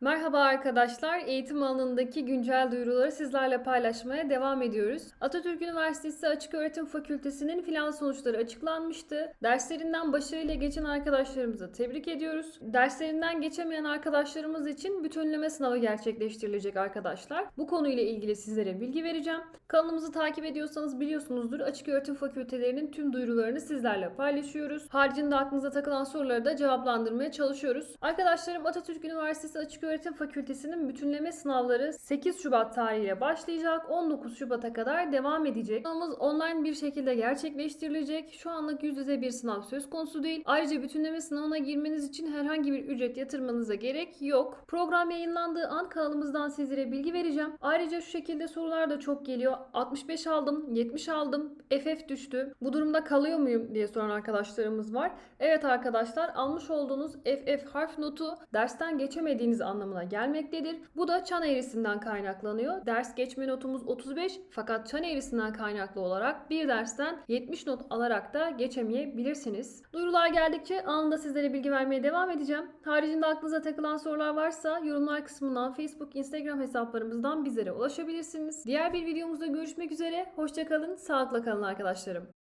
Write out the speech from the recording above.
Merhaba arkadaşlar. Eğitim alanındaki güncel duyuruları sizlerle paylaşmaya devam ediyoruz. Atatürk Üniversitesi Açık Öğretim Fakültesi'nin filan sonuçları açıklanmıştı. Derslerinden başarıyla geçen arkadaşlarımızı tebrik ediyoruz. Derslerinden geçemeyen arkadaşlarımız için bütünleme sınavı gerçekleştirilecek arkadaşlar. Bu konuyla ilgili sizlere bilgi vereceğim. Kanalımızı takip ediyorsanız biliyorsunuzdur. Açık Öğretim Fakültelerinin tüm duyurularını sizlerle paylaşıyoruz. Haricinde aklınıza takılan soruları da cevaplandırmaya çalışıyoruz. Arkadaşlarım Atatürk Üniversitesi Açık Öğretim Fakültesi'nin bütünleme sınavları 8 Şubat tarihiyle başlayacak. 19 Şubat'a kadar devam edecek. Sınavımız online bir şekilde gerçekleştirilecek. Şu anlık yüz yüze bir sınav söz konusu değil. Ayrıca bütünleme sınavına girmeniz için herhangi bir ücret yatırmanıza gerek yok. Program yayınlandığı an kanalımızdan sizlere bilgi vereceğim. Ayrıca şu şekilde sorular da çok geliyor. 65 aldım, 70 aldım, FF düştü. Bu durumda kalıyor muyum diye soran arkadaşlarımız var. Evet arkadaşlar almış olduğunuz FF harf notu dersten geçemediğiniz anlamına gelmektedir. Bu da çan eğrisinden kaynaklanıyor. Ders geçme notumuz 35 fakat çan eğrisinden kaynaklı olarak bir dersten 70 not alarak da geçemeyebilirsiniz. Duyurular geldikçe anında sizlere bilgi vermeye devam edeceğim. Haricinde aklınıza takılan sorular varsa yorumlar kısmından Facebook, Instagram hesaplarımızdan bizlere ulaşabilirsiniz. Diğer bir videomuzda görüşmek üzere. Hoşçakalın, sağlıkla kalın arkadaşlarım.